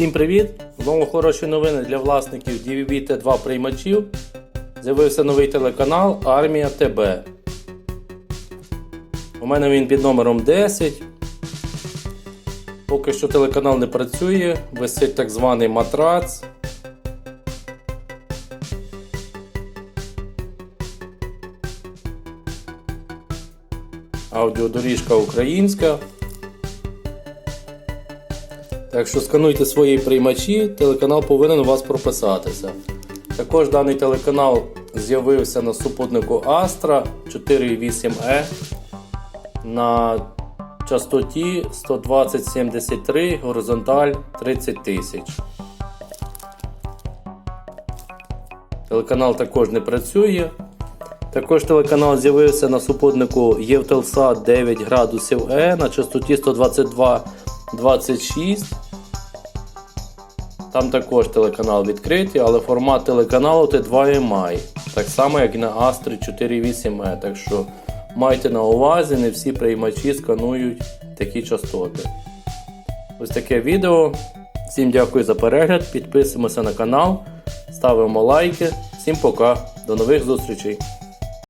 Всім привіт! Знову хороші новини для власників DVB T2 приймачів. З'явився новий телеканал Армія ТБ. У мене він під номером 10. Поки що телеканал не працює, висить так званий матрац. Аудіодоріжка українська. Так що скануйте свої приймачі, телеканал повинен у вас прописатися. Також даний телеканал з'явився на супутнику Astra 4.8E на частоті 12073, горизонталь 30 тисяч. Телеканал також не працює. Також телеканал з'явився на супутнику Євтелсат 9 градусів Е на частоті 122,26. Там також телеканал відкритий, але формат телеканалу T2MI. Так само, як і на Astri 4.8E. Так що майте на увазі, не всі приймачі сканують такі частоти. Ось таке відео. Всім дякую за перегляд. Підписуємося на канал, ставимо лайки. Всім пока. До нових зустрічей!